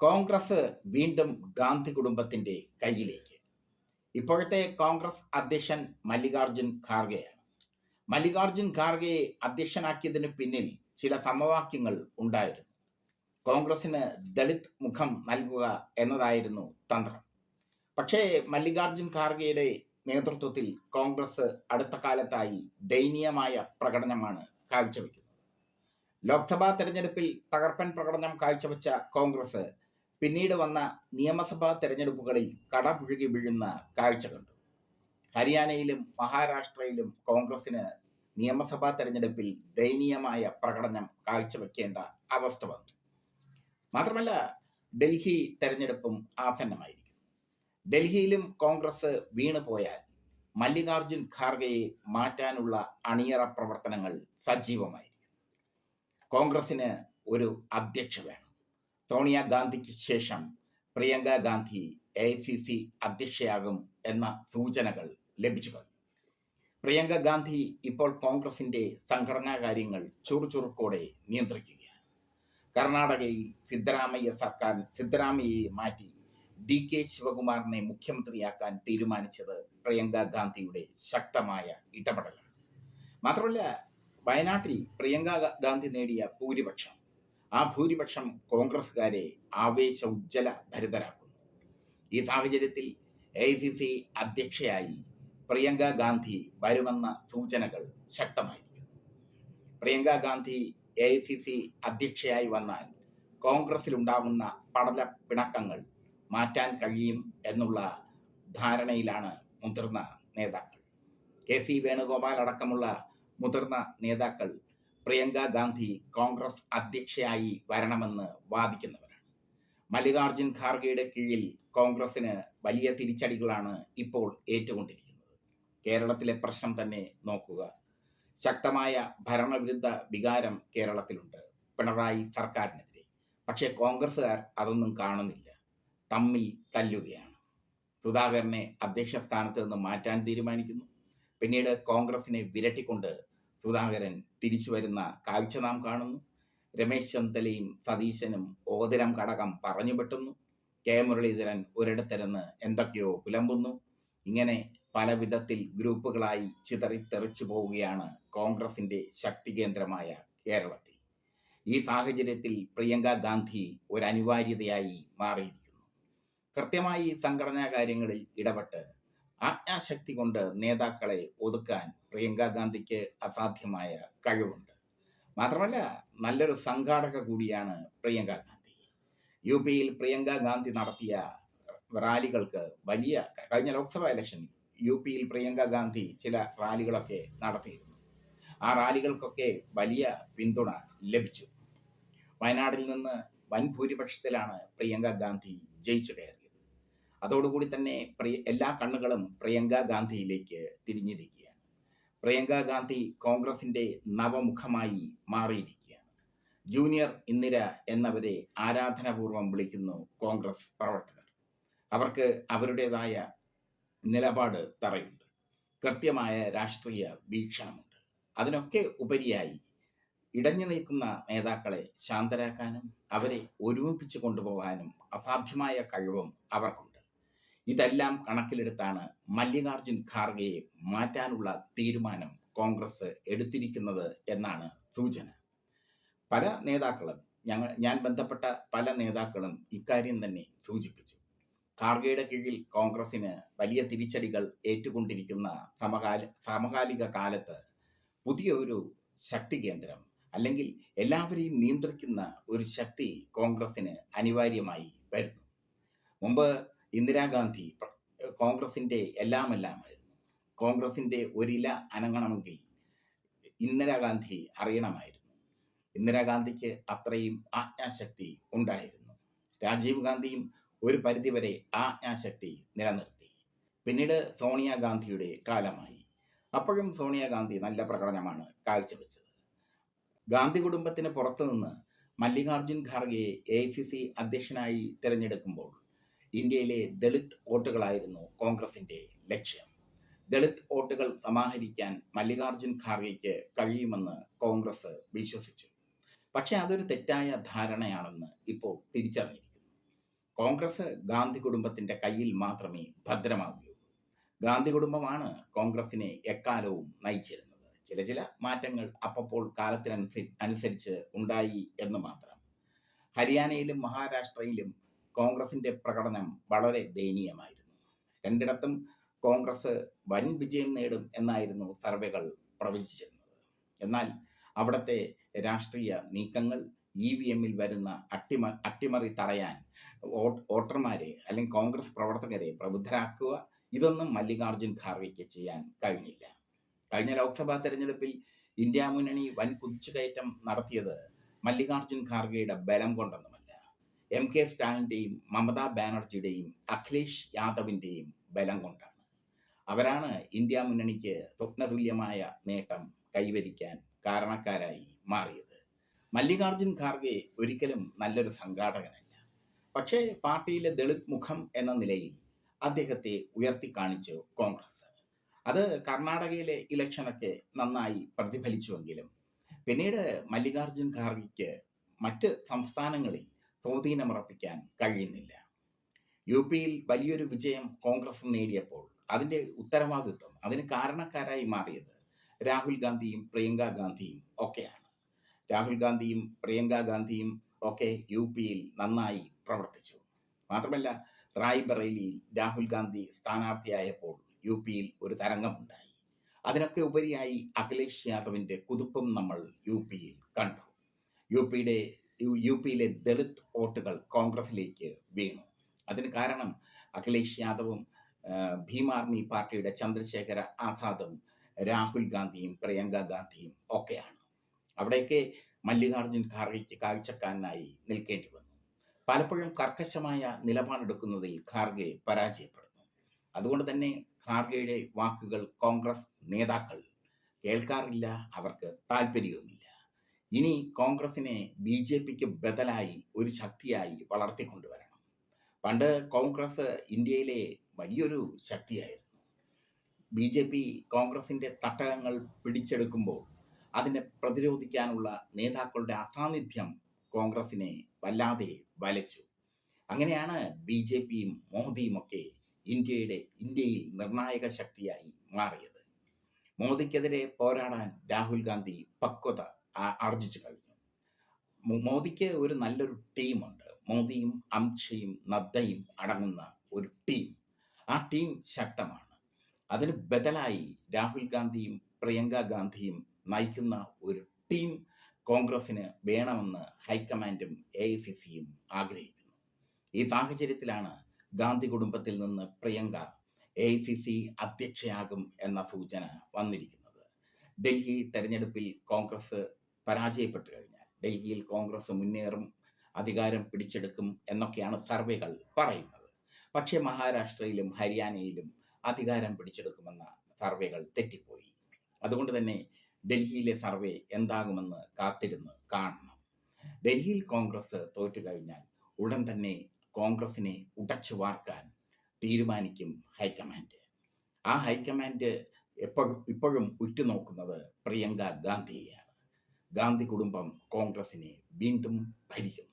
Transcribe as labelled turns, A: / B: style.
A: കോൺഗ്രസ് വീണ്ടും ഗാന്ധി കുടുംബത്തിന്റെ കയ്യിലേക്ക്. ഇപ്പോഴത്തെ കോൺഗ്രസ് അധ്യക്ഷൻ മല്ലികാർജുൻ ഖാർഗെയാണ്. മല്ലികാർജുൻ ഖാർഗെയെ അധ്യക്ഷനാക്കിയതിന് പിന്നിൽ ചില സമവാക്യങ്ങൾ ഉണ്ടായിരുന്നു. കോൺഗ്രസിന് ദളിത് മുഖം നൽകുക എന്നതായിരുന്നു തന്ത്രം. പക്ഷേ മല്ലികാർജുൻ ഖാർഗെയുടെ നേതൃത്വത്തിൽ കോൺഗ്രസ് അടുത്ത കാലത്തായി ദയനീയമായ പ്രകടനമാണ് കാഴ്ചവെക്കുന്നത്. ലോക്സഭാ തെരഞ്ഞെടുപ്പിൽ തകർപ്പൻ പ്രകടനം കാഴ്ചവെച്ച കോൺഗ്രസ് പിന്നീട് വന്ന നിയമസഭാ തെരഞ്ഞെടുപ്പുകളിൽ കടപുഴുകി വീഴുന്ന കാഴ്ച കണ്ടു. ഹരിയാനയിലും മഹാരാഷ്ട്രയിലും കോൺഗ്രസിന് നിയമസഭാ തെരഞ്ഞെടുപ്പിൽ ദയനീയമായ പ്രകടനം കാഴ്ചവെക്കേണ്ട അവസ്ഥ വന്നു. മാത്രമല്ല ഡൽഹി തെരഞ്ഞെടുപ്പും ആസന്നമായിരിക്കും ഡൽഹിയിലും കോൺഗ്രസ് വീണു പോയാൽ മല്ലികാർജുൻ ഖാർഗെയെ മാറ്റാനുള്ള അണിയറ പ്രവർത്തനങ്ങൾ സജീവമായിരിക്കും കോൺഗ്രസിന് ഒരു അധ്യക്ഷ വേണം. സോണിയാഗാന്ധിക്ക് ശേഷം Priyanka Gandhi A C C അധ്യക്ഷയാകും എന്ന സൂചനകൾ ലഭിച്ചു കഴിഞ്ഞു. പ്രിയങ്ക ഗാന്ധി ഇപ്പോൾ കോൺഗ്രസിന്റെ സംഘടനാ കാര്യങ്ങൾ ചുറുചുറുക്കോടെ നിയന്ത്രിക്കുകയാണ്. കർണാടകയിൽ സിദ്ധരാമയ്യ സർക്കാർ സിദ്ധരാമയ്യയെ മാറ്റി ഡി കെ ശിവകുമാറിനെ മുഖ്യമന്ത്രിയാക്കാൻ തീരുമാനിച്ചത് പ്രിയങ്ക ഗാന്ധിയുടെ ശക്തമായ ഇടപെടലാണ്. മാത്രമല്ല വയനാട്ടിൽ പ്രിയങ്ക ഗാന്ധി നേടിയ ഭൂരിപക്ഷം ആ ഭൂരിപക്ഷം കോൺഗ്രസ്സുകാരെ ആവേശ ഉജ്ജ്വല ഭരിതരാക്കുന്നു. ഈ സാഹചര്യത്തിൽ എ സി സി അധ്യക്ഷയായി പ്രിയങ്ക ഗാന്ധി വരുമെന്ന സൂചനകൾ ശക്തമായിരിക്കുന്നു. Priyanka Gandhi A C C അധ്യക്ഷയായി വന്നാൽ കോൺഗ്രസിലുണ്ടാകുന്ന പടല പിണക്കങ്ങൾ മാറ്റാൻ കഴിയും എന്നുള്ള ധാരണയിലാണ് മുതിർന്ന നേതാക്കൾ. കെ സി വേണുഗോപാൽ അടക്കമുള്ള മുതിർന്ന നേതാക്കൾ പ്രിയങ്ക ഗാന്ധി കോൺഗ്രസ് അധ്യക്ഷയായി വരണമെന്ന് വാദിക്കുന്നവരാണ്. മല്ലികാർജുൻ ഖാർഗെയുടെ കീഴിൽ കോൺഗ്രസിന് വലിയ തിരിച്ചടികളാണ് ഇപ്പോൾ ഏറ്റുകൊണ്ടിരിക്കുന്നത്. കേരളത്തിലെ പ്രശ്നം തന്നെ നോക്കുക. ശക്തമായ ഭരണവിരുദ്ധ വികാരം കേരളത്തിലുണ്ട് പിണറായി സർക്കാരിനെതിരെ. പക്ഷേ കോൺഗ്രസ്സുകാർ അതൊന്നും കാണുന്നില്ല. തമ്മിൽ തല്ലുകയാണ്. സുധാകരനെ അധ്യക്ഷ സ്ഥാനത്ത് നിന്ന് മാറ്റാൻ തീരുമാനിക്കുന്നു. പിന്നീട് കോൺഗ്രസിനെ വിരട്ടിക്കൊണ്ട് സുധാകരൻ തിരിച്ചു വരുന്ന കാഴ്ച നാം കാണുന്നു. രമേശ് ചെന്നിത്തലയും സതീശനും ഓതിരം ഘടകം പറഞ്ഞു പെട്ടുന്നു. കെ. മുരളീധരൻ ഒരിടത്തിരുന്ന് എന്തൊക്കെയോ പുലമ്പുന്നു. ഇങ്ങനെ പല വിധത്തിൽ ഗ്രൂപ്പുകളായി ചിതറിത്തെറിച്ചു പോവുകയാണ് കോൺഗ്രസിന്റെ ശക്തി കേന്ദ്രമായ കേരളത്തിൽ. ഈ സാഹചര്യത്തിൽ പ്രിയങ്ക ഗാന്ധി ഒരു അനിവാര്യതയായി മാറിയിരിക്കുന്നു. കൃത്യമായി സംഘടനാ കാര്യങ്ങളിൽ ഇടപെട്ട് ആജ്ഞാശക്തി കൊണ്ട് നേതാക്കളെ ഒതുക്കാൻ പ്രിയങ്ക ഗാന്ധിക്ക് അസാധ്യമായ കഴിവുണ്ട്. മാത്രമല്ല നല്ലൊരു സംഘാടക കൂടിയാണ് പ്രിയങ്ക ഗാന്ധി. യു പിയിൽ പ്രിയങ്ക ഗാന്ധി നടത്തിയ റാലികൾക്ക് വലിയ കഴിഞ്ഞ ലോക്സഭാ ഇലക്ഷനിൽ യു പിയിൽ പ്രിയങ്ക ഗാന്ധി ചില റാലികളൊക്കെ നടത്തിയിരുന്നു. ആ റാലികൾക്കൊക്കെ വലിയ പിന്തുണ ലഭിച്ചു. വയനാടിൽ നിന്ന് വൻ ഭൂരിപക്ഷത്തിലാണ് പ്രിയങ്ക ഗാന്ധി ജയിച്ചു കയറിയത്. അതോടുകൂടി തന്നെ പ്രിയ എല്ലാ കണ്ണുകളും പ്രിയങ്ക ഗാന്ധിയിലേക്ക് തിരിഞ്ഞിരിക്കുകയാണ്. പ്രിയങ്ക ഗാന്ധി കോൺഗ്രസിന്റെ നവമുഖമായി മാറിയിരിക്കുകയാണ്. ജൂനിയർ ഇന്ദിര എന്നവരെ ആരാധനാപൂർവം വിളിക്കുന്നു കോൺഗ്രസ് പ്രവർത്തകർ. അവർക്ക് അവരുടേതായ നിലപാട് തറയുണ്ട്. കൃത്യമായ രാഷ്ട്രീയ വീക്ഷണമുണ്ട്. അതിനൊക്കെ ഉപരിയായി ഇടഞ്ഞു നിൽക്കുന്ന നേതാക്കളെ ശാന്തരാക്കാനും അവരെ ഒരുമിപ്പിച്ച് കൊണ്ടുപോകാനും അസാധ്യമായ കഴിവും അവർക്കുണ്ട്. ഇതെല്ലാം കണക്കിലെടുത്താണ് മല്ലികാർജുൻ ഖാർഗെയെ മാറ്റാനുള്ള തീരുമാനം കോൺഗ്രസ് എടുത്തിരിക്കുന്നത് എന്നാണ് സൂചന. പല നേതാക്കളും ഞങ്ങൾ ഞാൻ ബന്ധപ്പെട്ട പല നേതാക്കളും ഇക്കാര്യം തന്നെ സൂചിപ്പിച്ചു. ഖാർഗെയുടെ കീഴിൽ കോൺഗ്രസിന് വലിയ തിരിച്ചടികൾ ഏറ്റുകൊണ്ടിരിക്കുന്ന സമകാല സമകാലിക കാലത്ത് പുതിയൊരു ശക്തി കേന്ദ്രം അല്ലെങ്കിൽ എല്ലാവരെയും നിയന്ത്രിക്കുന്ന ഒരു ശക്തി കോൺഗ്രസിന് അനിവാര്യമായി വരുന്നു. മുമ്പ് ഇന്ദിരാഗാന്ധി കോൺഗ്രസിന്റെ എല്ലാം കോൺഗ്രസിന്റെ ഒരില അനങ്ങണമെങ്കിൽ ഇന്ദിരാഗാന്ധി അറിയണമായിരുന്നു. ഇന്ദിരാഗാന്ധിക്ക് അത്രയും ആജ്ഞാശക്തി ഉണ്ടായിരുന്നു. രാജീവ് ഗാന്ധിയും ഒരു പരിധിവരെ ആജ്ഞാശക്തി നിലനിർത്തി. പിന്നീട് സോണിയാഗാന്ധിയുടെ കാലമായി. അപ്പോഴും സോണിയാഗാന്ധി നല്ല പ്രകടനമാണ് കാഴ്ചവെച്ചത്. ഗാന്ധി കുടുംബത്തിന് പുറത്തുനിന്ന് മല്ലികാർജുൻ ഖാർഗെയെ എ ഐ സി സി അധ്യക്ഷനായി തിരഞ്ഞെടുക്കുമ്പോൾ ഇന്ത്യയിലെ ദളിത് വോട്ടുകളായിരുന്നു കോൺഗ്രസിന്റെ ലക്ഷ്യം. ദളിത് വോട്ടുകൾ സമാഹരിക്കാൻ മല്ലികാർജുൻ ഖാർഗെക്ക് കഴിയുമെന്ന് കോൺഗ്രസ് വിശ്വസിച്ചു. പക്ഷെ അതൊരു തെറ്റായ ധാരണയാണെന്ന് ഇപ്പോൾ തിരിച്ചറിഞ്ഞിരിക്കുന്നു. കോൺഗ്രസ് ഗാന്ധി കുടുംബത്തിന്റെ കയ്യിൽ മാത്രമേ ഭദ്രമാവുകയുള്ളൂ. ഗാന്ധി കുടുംബമാണ് കോൺഗ്രസിനെ എക്കാലവും നയിച്ചിരുന്നത്. ചില ചില മാറ്റങ്ങൾ അപ്പോൾ കാലത്തിനനുസരി അനുസരിച്ച് ഉണ്ടായി എന്ന് മാത്രം. ഹരിയാനയിലും മഹാരാഷ്ട്രയിലും കോൺഗ്രസിന്റെ പ്രകടനം വളരെ ദയനീയമായിരുന്നു. രണ്ടിടത്തും കോൺഗ്രസ് വൻ വിജയം നേടും എന്നായിരുന്നു സർവേകൾ പ്രവചിച്ചിരുന്നത്. എന്നാൽ അവിടുത്തെ രാഷ്ട്രീയ നീക്കങ്ങൾ ഇ വി എമ്മിൽ വരുന്ന അട്ടിമ അട്ടിമറി തടയാൻ വോട്ട് വോട്ടർമാരെ അല്ലെങ്കിൽ കോൺഗ്രസ് പ്രവർത്തകരെ പ്രബുദ്ധരാക്കുക ഇതൊന്നും മല്ലികാർജുൻ ഖാർഗെക്ക് ചെയ്യാൻ കഴിഞ്ഞില്ല. കഴിഞ്ഞ ലോക്സഭാ തെരഞ്ഞെടുപ്പിൽ ഇന്ത്യ മുന്നണി വൻ കുതിച്ചുകയറ്റം നടത്തിയത് മല്ലികാർജുൻ ഖാർഗെയുടെ ബലം കൊണ്ടൊന്നുമല്ല എം കെ സ്റ്റാലിന്റെയും മമതാ ബാനർജിയുടെയും അഖിലേഷ് യാദവിന്റെയും ബലം കൊണ്ടാണ്. അവരാണ് ഇന്ത്യ മുന്നണിക്ക് സ്വപ്നതുല്യമായ നേട്ടം കൈവരിക്കാൻ കാരണക്കാരായി മാറിയത്. മല്ലികാർജുൻ ഖാർഗെ ഒരിക്കലും നല്ലൊരു സംഘാടകനല്ല. പക്ഷേ പാർട്ടിയിലെ ദളിത് മുഖം എന്ന നിലയിൽ അദ്ദേഹത്തെ ഉയർത്തി കാണിച്ചു കോൺഗ്രസ്. അത് കർണാടകയിലെ ഇലക്ഷനൊക്കെ നന്നായി പ്രതിഫലിച്ചുവെങ്കിലും പിന്നീട് മല്ലികാർജുൻ ഖാർഗെക്ക് മറ്റ് സംസ്ഥാനങ്ങളിൽ സ്വാധീനമുറപ്പിക്കാൻ കഴിയുന്നില്ല. യു പിയിൽ വലിയൊരു വിജയം കോൺഗ്രസ് നേടിയപ്പോൾ അതിന്റെ ഉത്തരവാദിത്വം അതിന് കാരണക്കാരായി മാറിയത് രാഹുൽ ഗാന്ധിയും പ്രിയങ്ക ഗാന്ധിയും ഒക്കെയാണ്. രാഹുൽ ഗാന്ധിയും പ്രിയങ്ക ഗാന്ധിയും ഒക്കെ യു പിയിൽ നന്നായി പ്രവർത്തിച്ചു. മാത്രമല്ല റായ്ബറേലിയിൽ രാഹുൽ ഗാന്ധി സ്ഥാനാർത്ഥിയായപ്പോൾ യു പിയിൽ ഒരു തരംഗമുണ്ടായി. അതിനൊക്കെ ഉപരിയായി അഖിലേഷ് യാദവിന്റെ കുതിപ്പും നമ്മൾ യു പിയിൽ കണ്ടു. യു പിയുടെ യു പിയിലെ ദളിത് വോട്ടുകൾ കോൺഗ്രസിലേക്ക് വീണു. അതിന് കാരണം അഖിലേഷ് യാദവും ഭീം ആർമി പാർട്ടിയുടെ ചന്ദ്രശേഖര ആസാദും രാഹുൽ ഗാന്ധിയും പ്രിയങ്ക ഗാന്ധിയും ഒക്കെയാണ്. അവിടേക്ക് മല്ലികാർജുൻ ഖാർഗെക്ക് കാഴ്ചക്കാരനായി നിൽക്കേണ്ടി വന്നു. പലപ്പോഴും കർക്കശമായ നിലപാടെടുക്കുന്നതിൽ ഖാർഗെ പരാജയപ്പെടുന്നു. അതുകൊണ്ട് തന്നെ ഖാർഗെയുടെ വാക്കുകൾ കോൺഗ്രസ് നേതാക്കൾ കേൾക്കാറില്ല അവർക്ക് താല്പര്യവുമില്ല ഇനി കോൺഗ്രസിനെ ബി ജെ പിക്ക് ബദലായി ഒരു ശക്തിയായി വളർത്തിക്കൊണ്ടുവരണം. പണ്ട് കോൺഗ്രസ് ഇന്ത്യയിലെ വലിയൊരു ശക്തിയായിരുന്നു. ബി ജെ പി കോൺഗ്രസിന്റെ തട്ടകങ്ങൾ പിടിച്ചെടുക്കുമ്പോൾ അതിനെ പ്രതിരോധിക്കാനുള്ള നേതാക്കളുടെ അസാന്നിധ്യം കോൺഗ്രസിനെ വല്ലാതെ വലച്ചു. അങ്ങനെയാണ് ബി ജെ പിയും മോദിയും ഒക്കെ ഇന്ത്യയുടെ ഇന്ത്യയിൽ നിർണായക ശക്തിയായി മാറിയത്. മോദിക്കെതിരെ പോരാടാൻ രാഹുൽ ഗാന്ധി പക്വത ആർജിച്ചു കഴിഞ്ഞു. മോദിക്ക് ഒരു നല്ലൊരു ടീമുണ്ട്. മോദിയും അംഷയും നദ്ദയും അടങ്ങുന്ന ഒരു ടീം. ആ ടീം ശക്തമാണ്. അതിന് ബദലായി രാഹുൽ ഗാന്ധിയും പ്രിയങ്ക ഗാന്ധിയും നയിക്കുന്ന ഒരു ടീം കോൺഗ്രസിന് വേണമെന്ന് ഹൈക്കമാൻഡും എ ഐ സി സിയും ആഗ്രഹിക്കുന്നു. ഈ സാഹചര്യത്തിലാണ് ഗാന്ധി കുടുംബത്തിൽ നിന്ന് Priyanka A I C C അധ്യക്ഷയാകും എന്ന സൂചന വന്നിരിക്കുന്നത്. ഡൽഹി തെരഞ്ഞെടുപ്പിൽ കോൺഗ്രസ് പരാജയപ്പെട്ടു കഴിഞ്ഞാൽ ഡൽഹിയിൽ കോൺഗ്രസ് മുന്നേറും അധികാരം പിടിച്ചെടുക്കും എന്നൊക്കെയാണ് സർവേകൾ പറയുന്നത്. പക്ഷേ മഹാരാഷ്ട്രയിലും ഹരിയാനയിലും അധികാരം പിടിച്ചെടുക്കുമെന്ന സർവേകൾ തെറ്റിപ്പോയി. അതുകൊണ്ട് തന്നെ ഡൽഹിയിലെ സർവേ എന്താകുമെന്ന് കാത്തിരുന്ന് കാണണം. ഡൽഹിയിൽ കോൺഗ്രസ് തോറ്റു കഴിഞ്ഞാൽ ഉടൻ തന്നെ കോൺഗ്രസിനെ ഉടച്ചു വാർക്കാൻ തീരുമാനിക്കും ഹൈക്കമാൻഡ്. ആ ഹൈക്കമാൻഡ് എപ്പോഴും ഇപ്പോഴും ഉറ്റുനോക്കുന്നത് പ്രിയങ്ക ഗാന്ധിയെയാണ് ഗാന്ധി കുടുംബം കോൺഗ്രസിനെ വീണ്ടും ഭരിക്കും